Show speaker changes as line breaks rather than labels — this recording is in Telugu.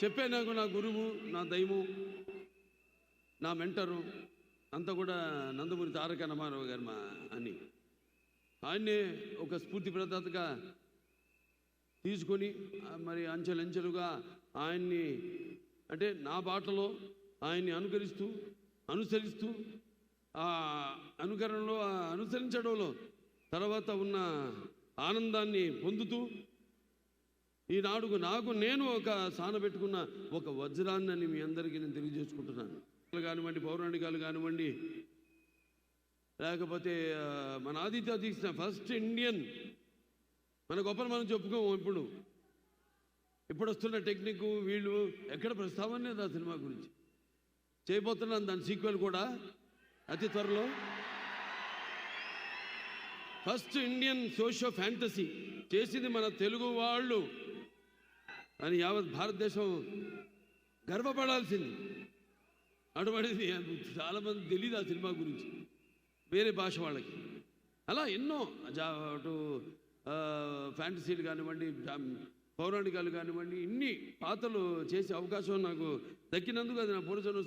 చెప్పే నాకు నా గురువు నా దైవం నా మెంటరు అంతా కూడా నందమూరి తారక రామారావు గారు మా అని ఆయన్నే ఒక స్ఫూర్తి ప్రదాతగా తీసుకొని మరి అంచెలంచెలుగా ఆయన్ని అంటే నా బాటలో ఆయన్ని అనుకరిస్తూ అనుసరిస్తూ ఆ అనుకరణలో అనుసరించడంలో తర్వాత ఉన్న ఆనందాన్ని పొందుతూ ఈనాడుకు నాకు నేను ఒక సానబెట్టుకున్న ఒక వజ్రాన్ని మీ అందరికీ నేను తెలియజేసుకుంటున్నాను. కానివ్వండి పౌరాణికాలు కానివ్వండి. లేకపోతే మన ఆదిత్య తీసిన ఫస్ట్ ఇండియన్ మన గొప్పలు మనం చెప్పుకోము ఇప్పుడు. ఇప్పుడు వస్తున్న టెక్నిక్ వీళ్ళు ఎక్కడ ప్రస్తావన లేదు ఆ సినిమా గురించి. చేయబోతున్నాను దాని సీక్వెల్ కూడా అతి త్వరలో. ఫస్ట్ ఇండియన్ సోషో ఫ్యాంటసీ చేసింది మన తెలుగు వాళ్ళు. అని యావత్ భారతదేశం గర్వపడాల్సింది. అటువంటిది చాలామంది తెలియదు ఆ సినిమా గురించి. వేరే భాష వాళ్ళకి. అలా ఎన్నో జా- అటు ఫ్యాంటసీలు కానివ్వండి జా- పౌరాణికాలు కానివ్వండి ఇన్ని పాత్రలు చేసే అవకాశం నాకు దక్కినందుకు అది నా పూర్వజన్మ